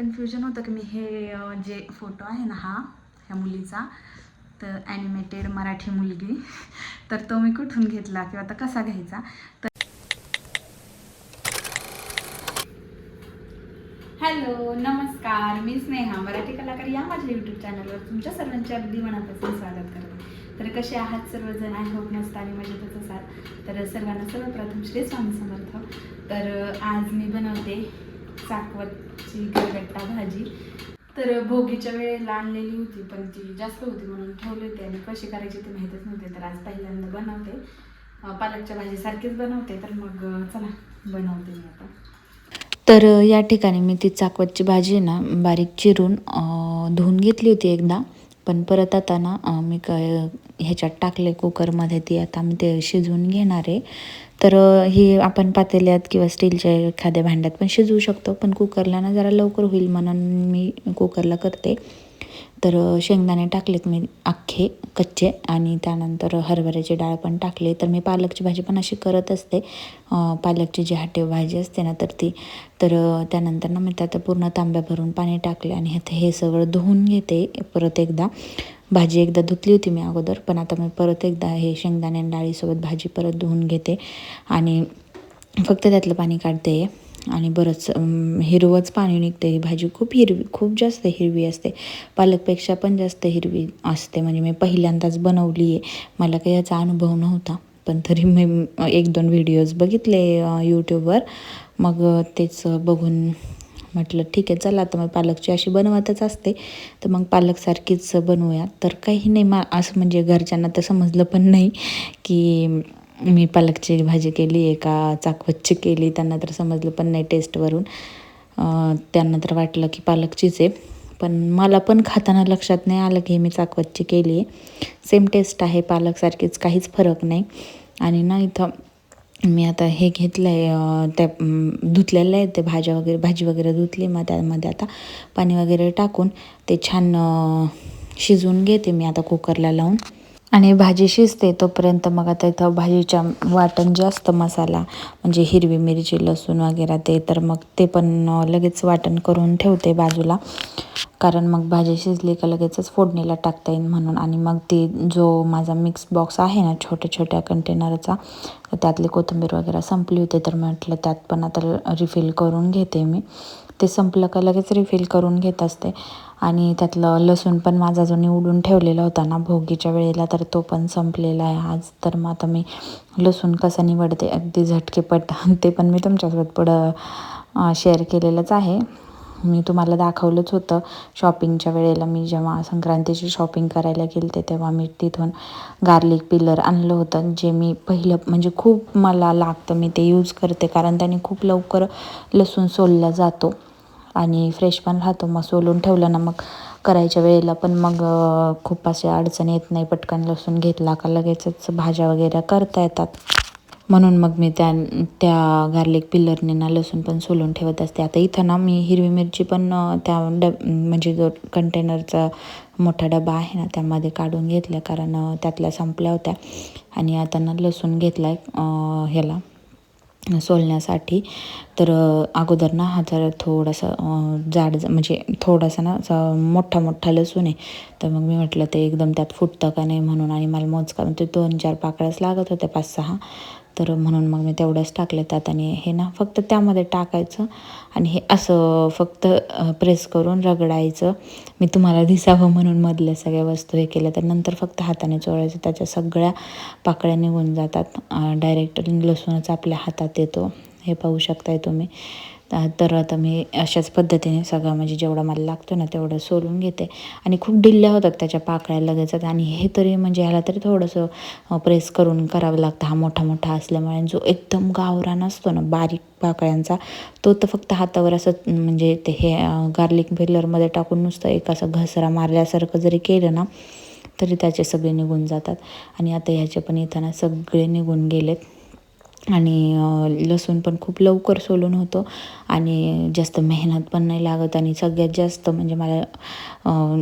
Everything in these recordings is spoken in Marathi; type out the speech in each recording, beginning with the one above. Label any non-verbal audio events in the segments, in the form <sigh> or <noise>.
कन्फ्युजन होतं की मी हे जे फोटो आहे ना हा ह्या मुलीचा तर ॲनिमेटेड मराठी मुलगी तर तो मी कुठून घेतला किंवा आता कसा घ्यायचा? तर हॅलो नमस्कार. मी स्नेहा मराठी कलाकार या माझ्या यूट्यूब चॅनलवर तुमच्या सर्वांचे अगदी मनापासून स्वागत करते. तर कसे आहात सर्वजण? आय होप मस्त आणि मजेतच असाल. तर सर्वांना सर्वप्रथम श्री स्वामी समर्थ. तर आज मी बनवते चाकवत चाकवतची गरगट्टा भाजी. तर भोगीच्या वेळेला आणलेली होती पण ती जास्त होती म्हणून ठेवली होती आणि कशी करायची ते माहीतच नव्हते तर आज पहिल्यांदा बनवते. पालकच्या भाजीसारखीच बनवते तर मग चला बनवते मी आता. तर या ठिकाणी मी ती चाकवतची भाजी आहे ना बारीक चिरून धुवून घेतली होती एकदा. पण परत आता ना मी काय ह्याच्यात टाकले कुकरमध्ये ती आता मी ते शिजवून घेणार आहे. तर हे आपण पातेल्यात किंवा स्टीलच्या एखाद्या भांड्यात पण शिजवू शकतो. पण कुकरला ना जरा लवकर होईल म्हणून मी कुकरला करते. तर शेंगदाणे टाकलेत मी अख्खे कच्चे आणि त्यानंतर हरभऱ्याची डाळ पण टाकली. तर मी पालकची भाजी पण अशी करत असते. पालकची जी हाटे भाजी असते ना तर ती. तर त्यानंतर ना मी त्यात पूर्ण तांब्या भरून पाणी टाकले आणि हे सगळं धुवून घेते परत एकदा. भाजी एकदा धुतली होती मी अगोदर पण आता मी परत एकदा हे शेंगदाणे डाळीसोबत भाजी परत धुवून घेते आणि फक्त त्यातलं पाणी काढते. आणि बरंच हिरवंच पाणी निघते. ही भाजी खूप हिरवी खूप जास्त हिरवी असते. पालकपेक्षा पण जास्त हिरवी असते. म्हणजे मी पहिल्यांदाच बनवली आहे. मला काही याचा अनुभव नव्हता पण तरी मी एक दोन व्हिडिओज बघितले यूट्यूबवर मग तेच बघून म्हटलं ठीक आहे चला आता मग पालकची अशी बनवतच असते. तर मग पालकसारखीच बनवूया. तर काही नाही मा असं म्हणजे घरच्यांना तर समजलं पण नाही की मी पालकची भाजी केली आहे का चाकवतची केली त्यांना तर समजलं पण नाही टेस्टवरून. त्यांना तर वाटलं की पालकचीच आहे. पण मला पण खाताना लक्षात नाही आलं की मी चाकवतची केली आहे. सेम टेस्ट आहे पालकसारखीच काहीच फरक नाही. आणि ना इथं मी आता हे घेतलं आहे त्या धुतलेलं आहे ते भाज्या वगैरे भाजी वगैरे धुतली मग त्यामध्ये आता पाणी वगैरे टाकून ते छान शिजवून घेते मी आता कुकरला लावून. आणि भाजी शिजते तोपर्यंत मग आता इथं भाजीच्या वाटण जे असतं मसाला म्हणजे हिरवी मिरची लसूण वगैरे ते तर मग ते पण लगेच वाटण करून ठेवते बाजूला. कारण मग भाजी शिजली का लगेचच फोडणीला टाकता येईल म्हणून. आणि मग ती जो माझा मिक्स बॉक्स आहे ना छोट्या छोट्या कंटेनरचा तर त्यातली कोथिंबीर वगैरे संपली होती तर म्हटलं त्यात पण आता रिफिल करून घेते मी. ते संपलं का लगेच रिफिल करून घेत असते. आणि त्यातलं लसूण पण माझा जो निवडून ठेवलेला होता ना भोगीच्या वेळेला तर तो पण संपलेला आहे. आज तर मग आता मी लसूण कसं निवडते अगदी झटकेपट ते पण मी तुमच्यासोबत पुढं शेअर केलेलंच आहे. मी तुम्हाला दाखवलंच होतं. शॉपिंगच्या वेळेला मी जेव्हा संक्रांतीची शॉपिंग करायला गेलते तेव्हा मी तिथून गार्लिक पिलर आणलं होतं जे मी पहिलं म्हणजे खूप मला लागतं मी ते यूज करते कारण त्याने खूप लवकर लसूण सोलला जातो. आणि फ्रेश पण राहतो. मग सोलून ठेवलं ना मग करायच्या वेळेला पण मग खूप असे अडचण येत नाही. पटकन लसूण घेतला का लगेचच भाज्या वगैरे करता येतात. म्हणून मग मी त्या त्या गार्लिक पिल्लरने ना लसूण पण सोलून ठेवत असते. आता इथं ना मी हिरवी मिरची पण त्या डब म्हणजे जो कंटेनरचा मोठा डबा आहे ना त्यामध्ये काढून घेतल्या. कारण त्यातल्या संपल्या होत्या. आणि आता ना लसूण घेतला आहे ह्याला. सोलण्यासाठी. तर अगोदर ना हा जरा थोडासा जाड ज- म्हणजे थोडासा ना असा मोठा मोठा लसूण आहे. तर मग मी म्हटलं ते एकदम त्यात फुटतं का नाही? म्हणून आणि मला मोजका ते दोन चार पाकळ्याच लागत होत्या पाच सहा. तर म्हणून मग मी तेवढंच टाकले त्यात आणि हे ना फक्त त्यामध्ये टाकायचं आणि हे असं फक्त प्रेस करून रगडायचं. मी तुम्हाला दिसावं म्हणून मधल्या सगळ्या वस्तू हे केल्या तर नंतर फक्त हाताने चोळायचं. त्याच्या सगळ्या पाकळ्या निघून जातात. डायरेक्ट लसूणच आपल्या हातात येतो. हे पाहू शकताय तुम्ही. तर आता मी अशाच पद्धतीने सगळं म्हणजे जेवढा मला लागतो ना तेवढं सोलून घेते. आणि खूप ढिल्ल्या होतात त्याच्या पाकळ्या लगेचच. आणि हे तरी म्हणजे ह्याला तरी थोडंसं प्रेस करून करावं लागतं. हा मोठा मोठा असल्यामुळे जो एकदम गावरान असतो ना बारीक पाकळ्यांचा तो तर फक्त हातावर असं म्हणजे ते हे गार्लिक पिलरमध्ये टाकून नुसतं एक असं घसरा मारल्यासारखं जरी केलं ना तरी त्याचे सगळे निघून जातात. आणि आता ह्याचे पण येताना सगळे निघून गेलेत. आणि लसूण पण खूप लवकर सोलून होतो आणि जास्त मेहनत पण नाही लागत आणि सगळ्यात जास्त म्हणजे मला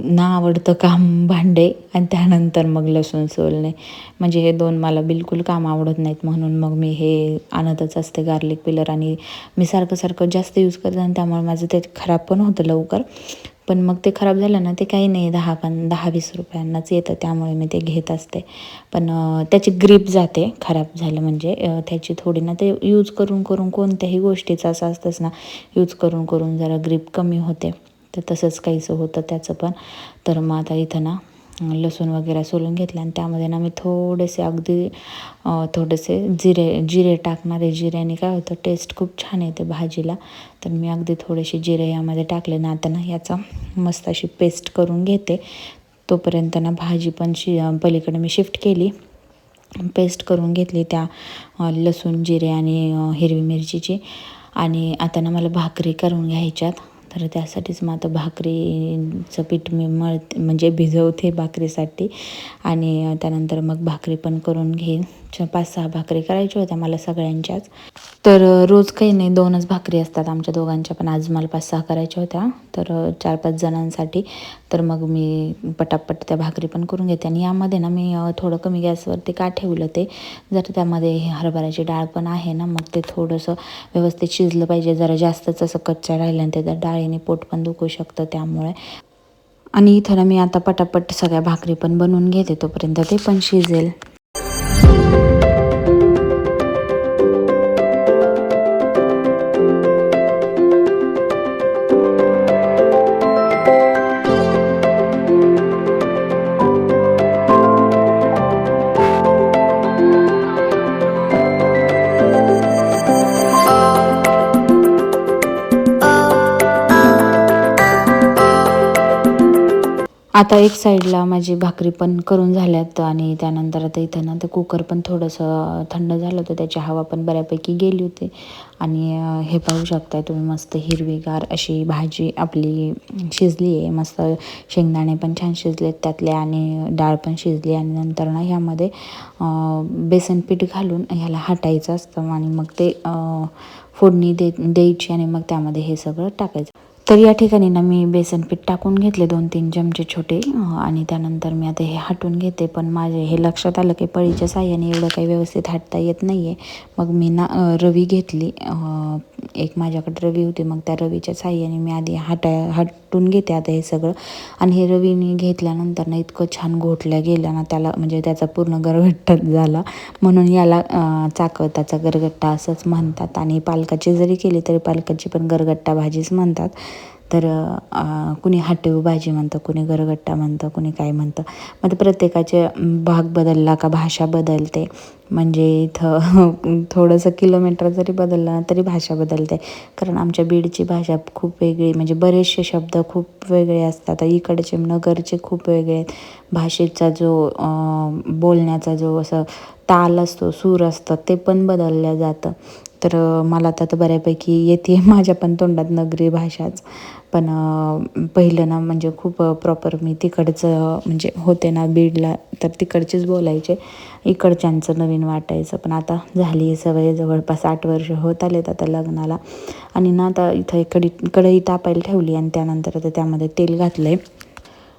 ना आवडतं काम भांडे आणि त्यानंतर मग लसूण सोलणे. म्हणजे हे दोन मला बिलकुल काम आवडत नाहीत म्हणून मग मी हे आणतच असते गार्लिक पिलर आणि मी सारखं सारखं जास्त यूज करते आणि त्यामुळे माझं ते खराब पण होतं लवकर. पण मग ते खराब झालं ना ते काही नाही. दहा पण दहा वीस रुपयांनाच येतं. त्यामुळे मी ते घेत असते. पण त्याची ग्रीप जाते खराब झालं म्हणजे. त्याची थोडी ना ते यूज करून करून कोणत्याही गोष्टीचं असं असतंच ना यूज करून करून जरा ग्रीप कमी होते. तर तसंच काहीसं होतं त्याचं पण. तर मग आता इथं ना लसूण वगैरे सोलून घेतला आणि त्यामध्ये ना मी थोडेसे अगदी थोडेसे जिरे जिरे टाकणार आहे जिऱ्याने काय होतं टेस्ट खूप छान येते भाजीला. तर मी अगदी थोडेसे जिरे यामध्ये टाकले ना आता ना याचा मस्त अशी पेस्ट करून घेते. तोपर्यंत ना भाजी पण शि पलीकडे मी शिफ्ट केली. पेस्ट करून घेतली त्या लसूण जिरे आणि हिरवी मिरचीची. आणि आता ना मला भाकरी करून घ्यायच्यात. तर त्यासाठीच मग आता भाकरीचं पीठ मी मळते म्हणजे भिजवते भाकरीसाठी. आणि त्यानंतर मग भाकरी पण करून घेईन. पाच सहा भाकरी करायच्या होत्या मला सगळ्यांच्याच. तर रोज काही नाही दोनच भाकरी असतात आमच्या दोघांच्या पण आज मला पाच सहा करायच्या होत्या. तर चार पाच जणांसाठी. तर मग मी पटापट त्या भाकरी पण करून घेते आणि यामध्ये ना मी थोडं कमी गॅसवरती का ठेवलं ते जर त्यामध्ये हरभऱ्याची डाळ पण आहे ना मग ते थोडंसं व्यवस्थित शिजलं पाहिजे. जरा जास्तच असं कच्चा राहिलं आणि त्या डाळीने पोट पण दुखू शकतं त्यामुळे. आणि इथं ना मी आता पटापट सगळ्या भाकरी पण बनवून घेते तोपर्यंत ते पण शिजेल. आता एक साईडला माझी भाकरी पण करून झाल्यात आणि त्यानंतर आता इथं ना ते कुकर पण थोडंसं थंड झालं होतं त्याची हवा पण बऱ्यापैकी गेली होती. आणि हे पाहू शकताय तुम्ही मस्त हिरवीगार अशी भाजी आपली शिजली आहे. मस्त शेंगदाणे पण छान शिजलेत त्यातले आणि डाळ पण शिजली आणि नंतर ना ह्यामध्ये बेसन पीठ घालून ह्याला हटायचं असतं आणि मग ते फोडणी दे द्यायची आणि मग त्यामध्ये हे सगळं टाकायचं. तर या ठिकाणी ना मी बेसन पीठ टाकून घेतले दोन तीन चमचे छोटे. आणि त्यानंतर मी आता हे हटून घेते पण माझे हे लक्षात आलं की पळीच्या साह्याने एवढं काही व्यवस्थित हटता येत नाही आहे मग मी ना रवी घेतली एक माझ्याकडे रवी होती मग त्या रवीच्या साह्याने मी आधी हटा हटून घेते आता हे सगळं. आणि हे रवीने घेतल्यानंतर ना इतकं छान घोटल्या गेलं ना त्याला म्हणजे त्याचा पूर्ण गरगट्टाच झाला. म्हणून याला चाकवताचा गरगट्टा असंच म्हणतात. आणि पालकाची जरी केली तरी पालकाची पण गरगट्टा भाजीच म्हणतात. तर कुणी हाटेव भाजी म्हणतं कुणी गरगट्टा म्हणतं कुणी काय म्हणतं. मग ते प्रत्येकाचे भाग बदलला का भाषा बदलते. म्हणजे इथं <laughs> थोडंसं किलोमीटर जरी बदललं ना तरी भाषा बदलते. कारण आमच्या बीडची भाषा खूप वेगळी म्हणजे बरेचसे शब्द खूप वेगळे असतात. इकडचे नगरचे खूप वेगळे आहेत. भाषेचा जो बोलण्याचा जो असं ताल असतो सूर असतं ते पण बदललं जातं. तर मला तर बऱ्यापैकी येते. <laughs> माझ्या पण तोंडात नगरी भाषाच. पण पहिलं ना म्हणजे खूप प्रॉपर मी तिकडचं म्हणजे होते ना बीडला तर तिकडचेच बोलायचे. इकडच्यांचं नवीन वाटायचं पण आता झाली आहे सवय जवळपास आठ वर्ष होत आलेत आता लग्नाला. आणि ना आता इथं कडी कढई तापायला ठेवली आणि त्यानंतर आता त्यामध्ये तेल घातलं आहे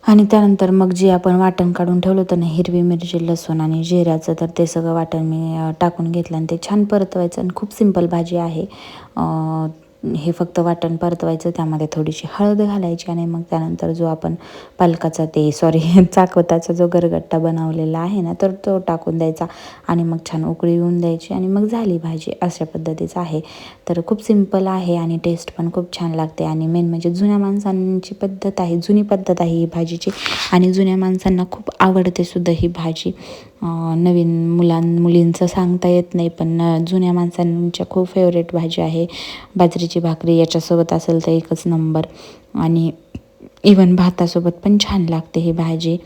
आणि त्यानंतर मग जे आपण वाटण काढून ठेवलं होतं ना हिरवी मिरची लसूण आणि जिऱ्याचं तर ते सगळं वाटण मी टाकून घेतलं आणि ते छान परतवायचं. आणि खूप सिंपल भाजी आहे. हे फक्त वाटण परतवायचं त्यामध्ये थोडीशी हळद घालायची आणि मग त्यानंतर जो आपण पालकाचा ते सॉरी <laughs> चाकवताचा जो गरगट्टा बनवलेला आहे ना तर तो टाकून द्यायचा आणि मग छान उकळी येऊन द्यायची आणि मग झाली भाजी अशा पद्धतीचं आहे. तर खूप सिंपल आहे आणि टेस्ट पण खूप छान लागते आणि मेन म्हणजे जुन्या माणसांची पद्धत आहे जुनी पद्धत आहे ही भाजीची आणि जुन्या माणसांना खूप आवडते सुद्धा ही भाजी. नवीन मुलां मुलींचं सांगता येत नाही पण जुन्या माणसांच्या खूप फेवरेट भाजी आहे. बाजरीची भाकरी याच्यासोबत असेल तर एकच नंबर आणि इवन भातासोबत पण छान लागते ही भाजी.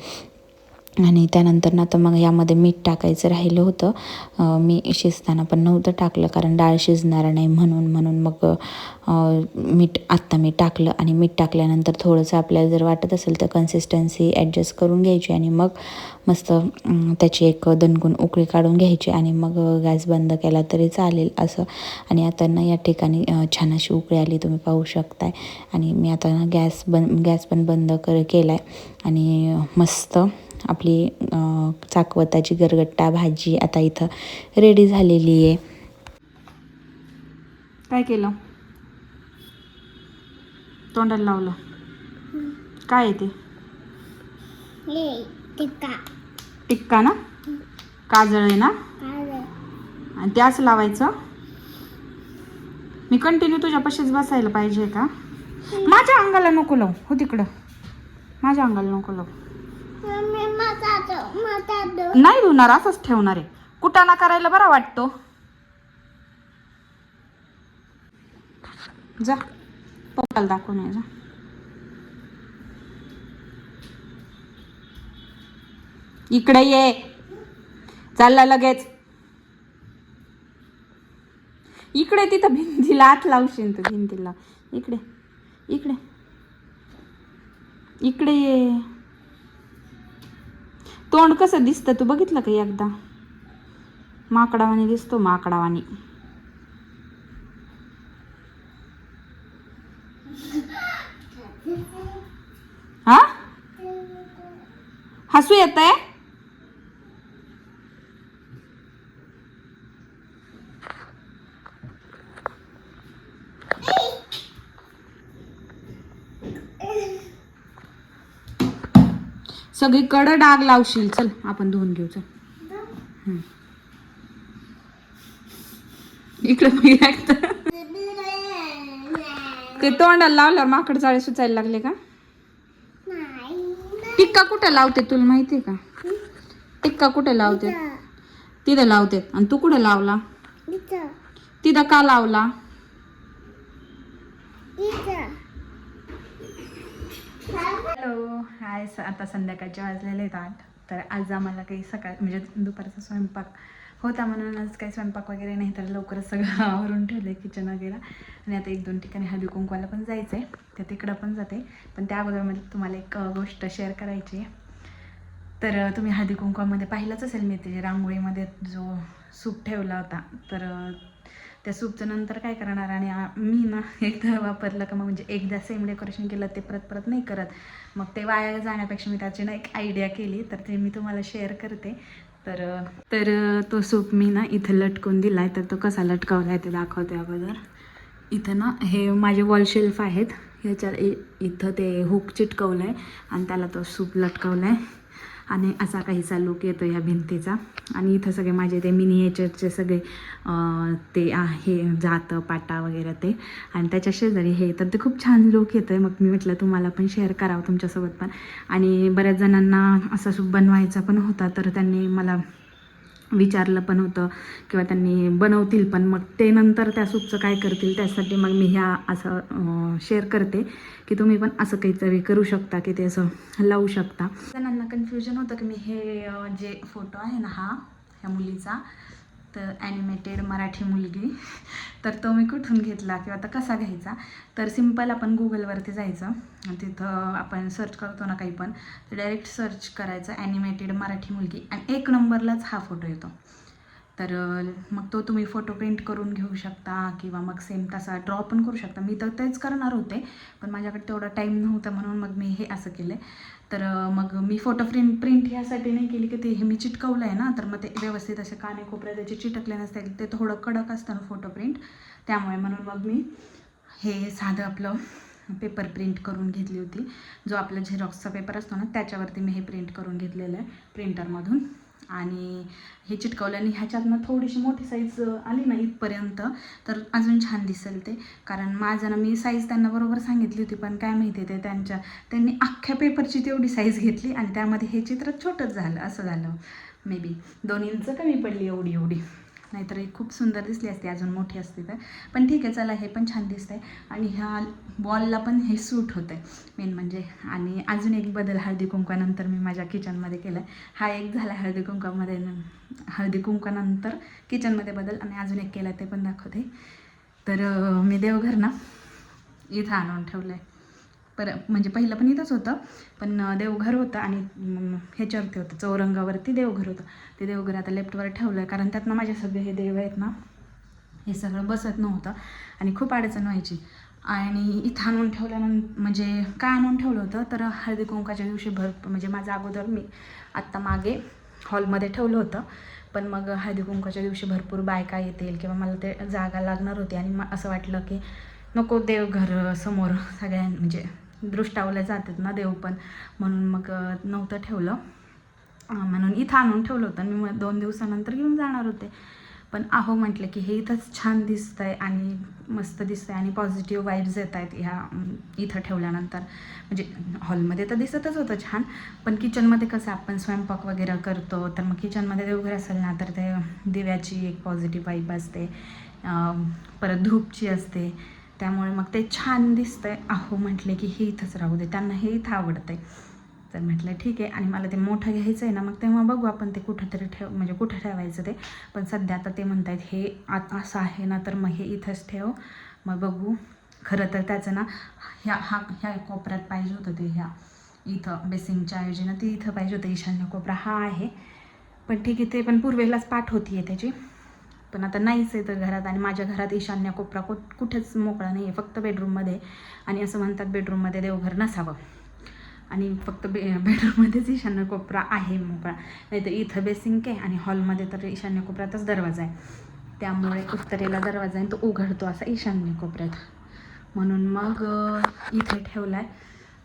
आणि त्यानंतर ना तर मग यामध्ये मीठ टाकायचं राहिलं होतं. मी शिजताना पण नव्हतं टाकलं कारण डाळ शिजणार नाही म्हणून म्हणून मग मीठ आत्ता मी टाकलं आणि मीठ टाकल्यानंतर थोडंसं आपल्याला जर वाटत असेल तर कन्सिस्टन्सी ॲडजस्ट करून घ्यायची आणि मग मस्त त्याची एक दणकून उकळी काढून घ्यायची आणि मग गॅस बंद केला तरी चालेल असं. आणि आता ना या ठिकाणी छान अशी उकळी आली तुम्ही पाहू शकताय. आणि मी आता ना गॅस बंद गॅस पण बंद कर केला आहे आणि मस्त आपली अं, चाकवताची गरगट्टा भाजी आता इथं रेडी झालेली आहे. काय केलं? तोंडाला लावलं. काय आहे ते? टिक्का. टिक्का ना? काजळ आहे ना? आणि त्याच लावायचं? मी कंटिन्यू तुझ्यापाशीच बसायला पाहिजे का? माझ्या अंगाला नको लावू. हो तिकडं. माझ्या अंगाला नको लावू मम्मी माझा तो माझा तो नाही धुणार असंच ठेवणार आहे. कुटाणा करायला बरा वाटतो. जा पप्पाला दाखवून ये जा. इकडे ये. चालला लगेच. इकडे तिथं भिंतीला आत लावशील तू भिंतीला. इकडे इकडे. इकडे ये. तोंड कसं दिसतं? तू बघितलं का एकदा? माकडावानी दिसतो माकडावानी हा? हसू येत आहे सगळीकडं डाग लावशील. चल आपण धुवून घेऊ चल. इकडे एकदा. ते तोंडाला लावल्यावर माकड जाळे सुचायला लागले का? टिक्का कुठं लावते तुला माहिती का? टिक्का कुठे लावते? तिथं लावते. आणि तू कुठे लावला? तिथं का लावला इथं हॅलो हाय स आता संध्याकाळचे वाजलेले आहेत आठ. तर आज आम्हाला काही सकाळ म्हणजे दुपारचा स्वयंपाक होता म्हणून आज काही स्वयंपाक वगैरे नाही तर लवकरच सगळं <laughs> आवरून ठेवलं आहे किचन वगैरे. आणि आता एक दोन ठिकाणी हळदी कुंकवाला पण जायचं आहे तर तिकडं पण जाते. पण त्या अगोदर म्हणजे तुम्हाला एक गोष्ट शेअर करायची आहे. तर तुम्ही हळदी कुंकवामध्ये पाहिलंच असेल मी ते रांगोळीमध्ये जो सूप ठेवला होता तर त्या सूपचं नंतर काय करणार? आणि मी ना एकदा वापरलं का मग म्हणजे एकदा सेम डेकोरेशन केलं ते परत परत नाही करत. मग ते वाया जाण्यापेक्षा मी त्याची ना एक आयडिया केली तर ते मी तुम्हाला शेअर करते. तर तर तो सूप मी ना इथं लटकून दिला आहे तर तो कसा लटकावला आहे ते दाखवते अगोदर. इथं ना हे माझे वॉल शेल्फ आहेत. ह्याच्या इ- इथं ते हुक चिटकवलं आहे आणि त्याला तो सूप लटकवला आहे आणि असा काहीसा लुक येतो या भिंतीचा. आणि इथं सगळे माझे ते मिनिएचरचे सगळे ते आहे जातं पाटा वगैरे ते. आणि त्याच्या शेजारी हे तर ते खूप छान लुक येतं आहे मग मी म्हटलं तुम्हाला पण शेअर करावं तुमच्यासोबत पण. आणि बऱ्याच जणांना असा सूप बनवायचा पण होता तर त्यांनी मला विचारलं पण होतं किंवा त्यांनी बनवतील पण मग ते नंतर त्या सूपचं काय करतील त्यासाठी मग मी ह्या असं शेअर करते की तुम्ही पण असं काहीतरी करू शकता की ते असं लावू शकता. जणांना कन्फ्युजन होतं की मी हे जे फोटो आहे ना हा ह्या मुलीचा तर ॲनिमेटेड मराठी मुलगी. तर तो मी कुठून घेतला किंवा आता कसा घ्यायचा? तर सिंपल आपण गुगलवरती जायचं. आणि तिथं आपण सर्च करतो ना काही पण तर डायरेक्ट सर्च करायचं ॲनिमेटेड मराठी मुलगी. आणि एक नंबरलाच हा फोटो येतो. तर मग तो तुम्ही फोटो प्रिंट करून घेऊ शकता किंवा मग सेम तसा ड्रॉ पण करू शकता. मी तर तेच करणार होते पण माझ्याकडे तेवढा टाईम नव्हता म्हणून मग मी हे असं केलं तर मग मी फोटो प्रिंट प्रिंट ह्यासाठी नाही केली की ते हे मी चिटकवलं आहे ना तर मग ते व्यवस्थित असे काने कोपऱ्या त्याचे चिटकले नसते ते थोडं कडक असतं ना फोटो प्रिंट त्यामुळे म्हणून मग मी हे साधं आपलं पेपर प्रिंट करून घेतली होती. जो आपला झेरॉक्सचा पेपर असतो ना त्याच्यावरती मी हे प्रिंट करून घेतलेलं आहे प्रिंटरमधून आणि हे चिटकवल्याने ह्याच्यातनं थोडीशी मोठी साईज आली ना इथपर्यंत. तर अजून छान दिसेल ते. कारण माझं ना मी साईज त्यांना बरोबर सांगितली होती पण काय माहिती ते त्यांच्या त्यांनी अख्ख्या पेपरची तेवढी साईज घेतली आणि त्यामध्ये हे चित्र छोटंच झालं असं झालं. मे बी दोन इंच कमी पडली एवढी एवढी. नाहीतर ही खूप सुंदर दिसली असती अजून मोठी असती तर. पण ठीक आहे चला हे पण छान दिसतंय. आणि ह्या बॉलला पण हे सूट होतं आहे मेन म्हणजे आणि अजून एक बदल हळदी कुंकवानंतर मी माझ्या किचनमध्ये केला आहे हा एक झाला हळदी कुंकवामध्ये हळदी कुंकवानंतर किचनमध्ये बदल. आणि अजून एक केला ते पण दाखवते. तर मी देवघर ना इथं आणून ठेवलं आहे पर म्हणजे पहिलं पण इथंच होतं. पण देवघर होतं आणि ह्याच्यावरती होतं चौरंगावरती देवघर होतं. ते देवघर आता लेफ्टवर ठेवलं आहे कारण त्यातनं माझे सगळे हे देव आहेत ना हे सगळं बसत नव्हतं. आणि खूप अडचण व्हायची. आणि इथं आणून ठेवल्यानंतर म्हणजे काय आणून ठेवलं होतं तर हळदी कुंकाच्या दिवशी भर म्हणजे माझं अगोदर मी आत्ता मागे हॉलमध्ये ठेवलं होतं. पण मग हळदी कुंकाच्या दिवशी भरपूर बायका येतील किंवा मला ते जागा लागणार होती. आणि मग असं वाटलं की नको देवघर समोर सगळ्यां म्हणजे दृष्टावल्या जातात ना देव पण. म्हणून मग नव्हतं ठेवलं. म्हणून इथं आणून ठेवलं होतं. मी मग दोन दिवसानंतर घेऊन जाणार होते. पण आहो म्हटलं की हे इथंच छान दिसतंय आणि मस्त दिसतंय आणि पॉझिटिव्ह वाईब्स येत आहेत ह्या इथं ठेवल्यानंतर. म्हणजे हॉलमध्ये तर दिसतच होतं छान. पण किचनमध्ये कसं आपण स्वयंपाक वगैरे करतो तर मग किचनमध्ये देवघर असेल ना तर ते दिव्याची एक पॉझिटिव्ह वाईब असते. परत धूपची असते. त्यामुळे मग ते छान दिसतंय. अहो म्हटले की हे इथंच राहू दे. त्यांना हे इथं आवडतंय. तर म्हटलं ठीक आहे. आणि मला ते मोठं घ्यायचं आहे ना मग तेव्हा बघू आपण ते कुठंतरी ठेव म्हणजे कुठं ठेवायचं ते. पण सध्या आता ते म्हणत आहेत हे आत असं आहे ना तर मग हे इथंच ठेव. मग बघू. खरं तर त्याचं ना ह्या हा ह्या कोपऱ्यात पाहिजे होतं ते ह्या इथं बेसिंगच्या ऐवजी ना ती इथं पाहिजे होतं ईशान्य कोपरा. हा आहे. पण ठीक आहे ते पण पूर्वेलाच पाठ होती आहे त्याची. पण आता नाहीच आहे तर घरात आणि माझ्या घरात ईशान्य कोपरा कुठ कुठेच मोकळा नाही आहे फक्त बेडरूममध्ये आणि असं म्हणतात बेडरूममध्ये देवघर नसावं. आणि फक्त बे बेडरूममध्येच ईशान्य कोपरा आहे मोकळा. नाही तर इथं बेसिंक आहे आणि हॉलमध्ये तर ईशान्य कोपऱ्यातच दरवाजा आहे. त्यामुळे उत्तरेला दरवाजा आहे तो उघडतो असा ईशान्य कोपऱ्यात. म्हणून मग इथे ठेवला आहे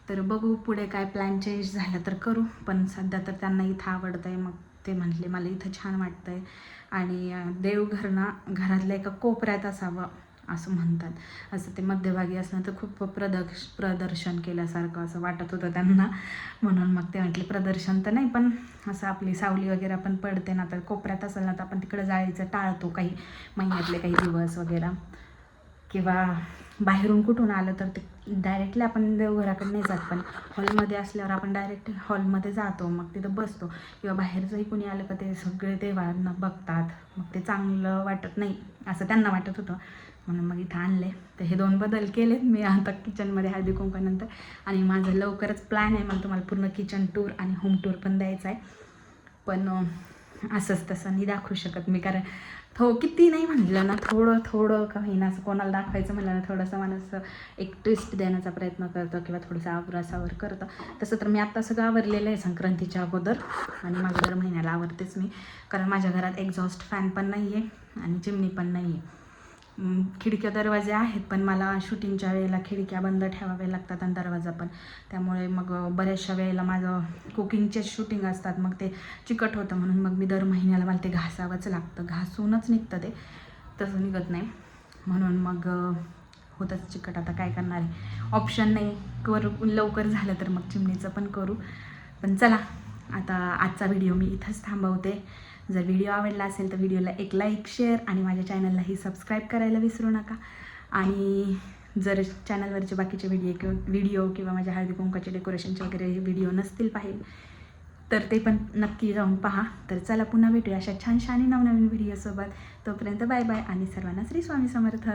तर बघू पुढे काय प्लॅन चेंज झाला तर करू. पण सध्या तर त्यांना इथं आवडतं आहे मग ते म्हटले मला इथं छान वाटतं आहे आणि अं, देवघर ना घरातल्या एका कोपऱ्यात असावं असं म्हणतात. असं ते मध्यभागी असणं तर खूप प्रदक्ष प्रदर्शन केल्यासारखं असं वाटत होतं त्यांना. म्हणून मग ते म्हटले प्रदर्शन तर नाही पण असं आपली सावली वगैरे पण पडते ना तर कोपऱ्यात असेल ना तर आपण तिकडं जायचं टाळतो काही महिन्यातले काही दिवस वगैरे. किंवा बाहेरून कुठून आलं तर ते डायरेक्टली आपण देवघराकडे नाही जात पण हॉलमध्ये असल्यावर आपण डायरेक्ट हॉलमध्ये जातो मग तिथं बसतो. किंवा बाहेरचंही कोणी आलं का ते सगळे देवांना बघतात मग ते चांगलं वाटत नाही असं त्यांना वाटत होतं. म्हणून मग इथं आणले तर हे दोन बदल केलेत मी आता किचनमध्ये हळदी कुंकानंतर आणि माझं लवकरच प्लॅन आहे मला तुम्हाला पूर्ण किचन टूर आणि होम टूर पण द्यायचा आहे. पण असंच तसं. नाही दाखवू शकत मी कारण थो किती नाही म्हटलं ना थोडं थोडं का होईना असं कोणाला दाखवायचं म्हणलं ना थोडंसं माणूस एक ट्विस्ट देण्याचा प्रयत्न करतं किंवा थोडंसं आवरासावर करतं. तसं तर मी आत्ता सगळं आवरलेलं आहे संक्रांतीच्या अगोदर आणि माझ्या दर महिन्याला आवरतेच मी कारण माझ्या घरात एक्झॉस्ट फॅन पण नाही आहे आणि चिमणी पण नाही आहे खिडक्या दरवाजे आहेत पण मला शूटिंगच्या वेळेला खिडक्या बंद ठेवाव्या लागतात आणि दरवाजा पण. त्यामुळे मग बऱ्याचशा वेळेला माझं कुकिंगचे शूटिंग असतात मग ते चिकट होतं म्हणून मग मी दर महिन्याला मला ते घासावंच लागतं. घासूनच निघतं ते तसं निघत नाही. म्हणून मग होतंच चिकट. आता काय करणार आहे? ऑप्शन नाही. करू लवकर झालं तर मग चिमणीचं पण करू. पण चला आता आजचा व्हिडिओ मी इथंच थांबवते. जर व्हिडिओ आवडला असेल तर व्हिडिओला एक लाईक शेअर आणि माझ्या चॅनललाही सबस्क्राईब करायला विसरू नका. आणि जर चॅनलवरचे बाकीचे व्हिडिओ किंवा व्हिडिओ किंवा माझ्या हळदी कुंकाचे डेकोरेशनचे वगैरे व्हिडिओ नसतील पाहिजे तर ते पण नक्की जाऊन पहा. तर चला पुन्हा भेटूया अशा छान छान नवनवीन व्हिडिओसोबत तोपर्यंत बाय बाय आणि सर्वांना श्री स्वामी समर्थ.